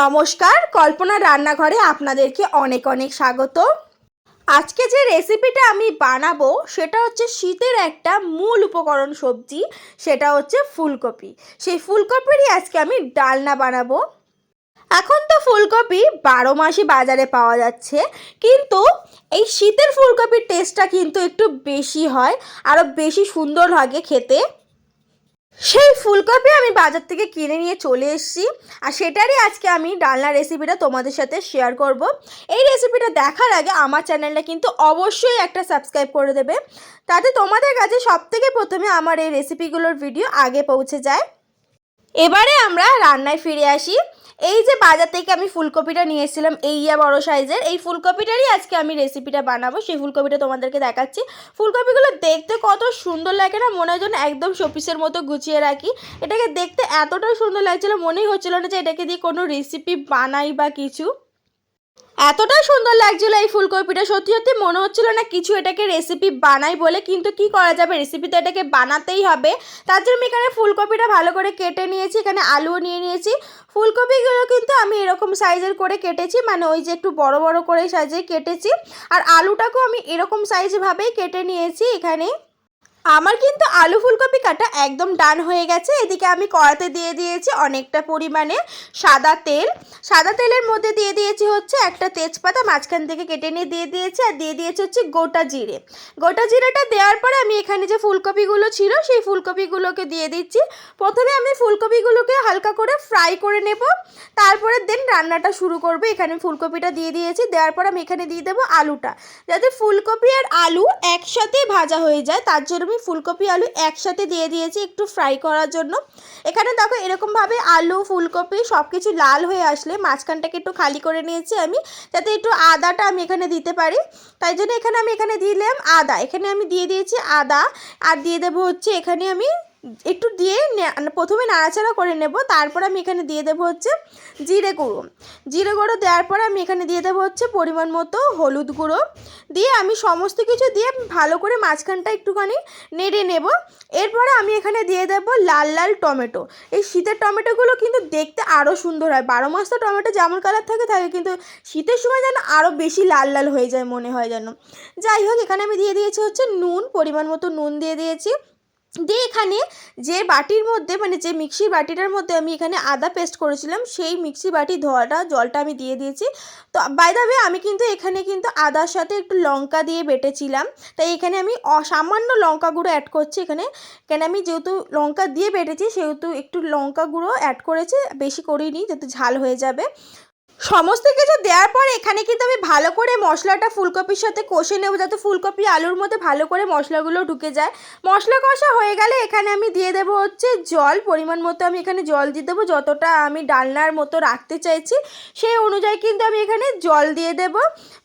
নমস্কার, কল্পনা রান্নাঘরে আপনাদেরকে অনেক অনেক স্বাগত। আজকে যে রেসিপিটা আমি বানাবো, সেটা হচ্ছে শীতের একটা মূল উপকরণ সবজি, সেটা হচ্ছে ফুলকপি। সেই ফুলকপিরই আজকে আমি ডালনা বানাবো। এখন তো ফুলকপি বারো মাসই বাজারে পাওয়া যাচ্ছে, কিন্তু এই শীতের ফুলকপির টেস্টটা কিন্তু একটু বেশি হয় আরও বেশি সুন্দর লাগে খেতে। সেই ফুলকপি আমি বাজার থেকে কিনে নিয়ে চলে এসেছি। আর সেটারই আজকে আমি ডালনা রেসিপিটা তোমাদের সাথে শেয়ার করব। এই রেসিপিটা দেখার আগে আমার চ্যানেলটা কিন্তু অবশ্যই একটা সাবস্ক্রাইব করে দেবে। তাতে তোমাদের কাছে সবথেকে প্রথমে আমার এই রেসিপিগুলোর ভিডিও আগে পৌঁছে যায়। এবারে আমরা রান্নায় ফিরে আসি। এই যে বাজার থেকে আমি ফুলকপিটা নিয়ে এসেছিলাম, এই ইয়া বড় সাইজের। এই ফুলকপিটারই আজকে আমি রেসিপিটা বানাবো। সেই ফুলকপিটা তোমাদেরকে দেখাচ্ছি। ফুলকপিগুলো দেখতে কত সুন্দর লাগে না? মনে হয় যেন একদম শোপিসের মতো গুছিয়ে রাখি। এটাকে দেখতে এতটাই সুন্দর লাগছিল, মনেই হচ্ছিল না যে এটাকে দিয়ে কোনো রেসিপি বানাই বা কিছু। এতটা সুন্দর লাগছিল এই ফুলকপিটা। সত্যি সত্যি মনে হচ্ছিল না কিছু এটাকে রেসিপি বানাই বলে, কিন্তু কি করা যাবে? রেসিপি তো এটাকে বানাতেই হবে। তার জন্য আমি এখানে ফুলকপিটা ভালো করে কেটে নিয়েছি, এখানে আলুও নিয়ে নিয়েছি। ফুলকপিগুলো কিন্তু আমি এরকম সাইজের করে কেটেছি মানে ওই যে একটু বড় বড় করে সাইজে কেটেছি। আর আলুটাকেও আমি এরকম সাইজভাবেই কেটে নিয়েছি এখানে। আমার কিন্তু আলু ফুলকপি কাটা একদম ডান হয়ে গেছে। এদিকে আমি কড়াতে দিয়ে দিয়েছি অনেকটা পরিমাণে সাদা তেল। সাদা তেলের মধ্যে দিয়ে দিয়েছি হচ্ছে একটা তেজপাতা, মাঝখান থেকে কেটে নিয়ে দিয়ে দিয়েছি আর দিয়ে দিয়েছি হচ্ছে গোটা জিরে। গোটা জিরেটা দেওয়ার পরে আমি এখানে যে ফুলকপিগুলো ছিল, সেই ফুলকপিগুলোকে দিয়ে দিচ্ছি। প্রথমে আমি ফুলকপিগুলোকে হালকা করে ফ্রাই করে নেব। তারপরে দেন রান্নাটা শুরু করব। এখানে ফুলকপিটা দিয়ে দিয়েছি। দেওয়ার পর আমি এখানে দিয়ে দেবো আলুটা। যাতে ফুলকপি আর আলু একসাথে ভাজা হয়ে যায়, তার জন্য আমি ফুলকপি, আলু একসাথে দিয়ে দিয়েছি একটু ফ্রাই করার জন্য। এখানে দেখো এরকমভাবে আলু, ফুলকপি সব কিছু লাল হয়ে আসলে মাঝখানটাকে একটু খালি করে নিয়েছি আমি, যাতে একটু আদাটা আমি এখানে দিতে পারি। তাই জন্য এখানে আমি এখানে দিলাম আদা। এখানে আমি দিয়ে দিয়েছি আদা, আর দিয়ে দেবো হচ্ছে এখানে আমি একটু দিয়ে প্রথমে নাড়াচাড়া করে নেব, তারপর আমি এখানে দিয়ে দেবো হচ্ছে জিরে গুঁড়ো। জিরে গুঁড়ো দেওয়ার পর আমি এখানে দিয়ে দেবো হচ্ছে পরিমাণ মতো হলুদ গুঁড়ো। দিয়ে আমি সমস্ত কিছু দিয়ে ভালো করে মাঝখানটা একটুখানি নেড়ে নেব। এরপরে আমি এখানে দিয়ে দেব লাল লাল টমেটো। এই শীতের টমেটোগুলো কিন্তু দেখতে আরও সুন্দর হয়। বারো মাস তো টমেটো যেমন কালার থাকে থাকে, কিন্তু শীতের সময় যেন আরও বেশি লাল লাল হয়ে যায় মনে হয় যেন। যাই হোক, এখানে আমি দিয়ে দিয়েছি হচ্ছে নুন, পরিমাণ মতো নুন দিয়ে দিয়েছি। দিয়ে এখানে যে বাটির মধ্যে মানে যে মিক্সির বাটিটার মধ্যে আমি এখানে আদা পেস্ট করেছিলাম, সেই মিক্সি বাটি ধোয়াটা, জলটা আমি দিয়ে দিয়েছি। তো বাই দ্য ওয়ে আমি কিন্তু এখানে কিন্তু আদার সাথে একটু লঙ্কা দিয়ে বেটেছিলাম। তাই এখানে আমি অসামান্য লঙ্কা গুঁড়ো অ্যাড করছি এখানে। কেন, আমি যেহেতু লঙ্কা দিয়ে বেটেছি, সেহেতু একটু লঙ্কা গুঁড়ো অ্যাড করেছি, বেশি করিনি, যাতে ঝাল হয়ে যাবে। সমস্ত কিছু দেওয়ার পর এখানে কিন্তু আমি ভালো করে মশলাটা ফুলকপির সাথে কষে নেব, যাতে ফুলকপি আলুর মধ্যে ভালো করে মশলাগুলো ঢুকে যায়। মশলা কষা হয়ে গেলে এখানে আমি দিয়ে দেবো হচ্ছে জল, পরিমাণ মতো আমি এখানে জল দিয়ে দেবো, যতটা আমি ডালনার মতো রাখতে চাইছি সেই অনুযায়ী কিন্তু আমি এখানে জল দিয়ে দেব।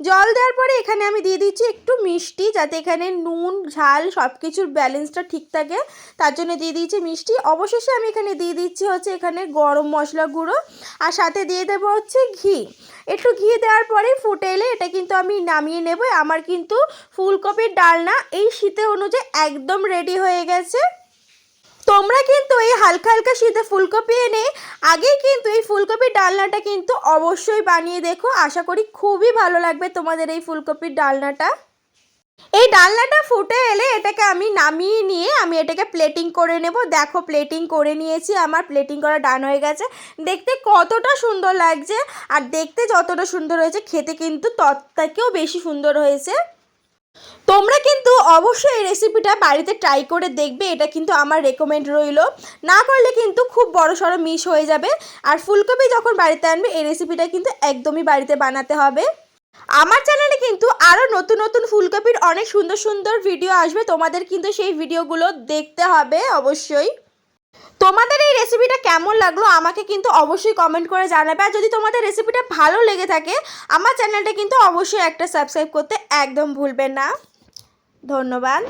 জল দেওয়ার পরে এখানে আমি দিয়ে দিচ্ছি একটু মিষ্টি, যাতে এখানে নুন, ঝাল সব কিছুর ব্যালেন্সটা ঠিক থাকে, তার জন্য দিয়ে দিচ্ছি মিষ্টি। অবশেষে আমি এখানে দিয়ে দিচ্ছি হচ্ছে এখানে গরম মশলা গুঁড়ো, আর সাথে দিয়ে দেবো হচ্ছে ঘি একটু ঘি দেওয়ার পরে ফুটে এলে এটা কিন্তু আমি নামিয়ে নেব। আমার কিন্তু ফুলকপির ডালনা এই শীতে অনুযায়ী একদম রেডি হয়ে গেছে। তোমরা কিন্তু এই হালকা হালকা শীতে ফুলকপি এনে আগেই কিন্তু এই ফুলকপির ডালনাটা কিন্তু অবশ্যই বানিয়ে দেখো। আশা করি খুবই ভালো লাগবে তোমাদের এই ফুলকপির ডালনাটা। এই ডালনাটা ফুটে এলে এটাকে আমি নামিয়ে নিয়ে আমি এটাকে প্লেটিং করে নেব। দেখো প্লেটিং করে নিয়েছি, আমার প্লেটিং করা ডান হয়ে গেছে। দেখতে কতটা সুন্দর লাগছে আর দেখতে যতটা সুন্দর হয়েছে, খেতে কিন্তু তত্ত্বাকেও বেশি সুন্দর হয়েছে। তোমরা কিন্তু অবশ্যই এই রেসিপিটা বাড়িতে ট্রাই করে দেখবে, এটা কিন্তু আমার রেকমেন্ড রইল। না করলে কিন্তু খুব বড় সড়ো মিস হয়ে যাবে। আর ফুলকপি যখন বাড়িতে আনবে, এই রেসিপিটা কিন্তু একদমই বাড়িতে বানাতে হবে। আমার চ্যানেলে কিন্তু আরও নতুন নতুন ফুলকপির অনেক সুন্দর সুন্দর ভিডিও আসবে। তোমাদের কিন্তু সেই ভিডিওগুলো দেখতে হবে অবশ্যই। তোমাদের এই রেসিপিটা কেমন লাগল আমাকে কিন্তু অবশ্যই কমেন্ট করে জানাবে। আর যদি তোমাদের রেসিপিটা ভালো লেগে থাকে, আমার চ্যানেলটা কিন্তু অবশ্যই একটা সাবস্ক্রাইব করতে একদম ভুলবেন না। ধন্যবাদ।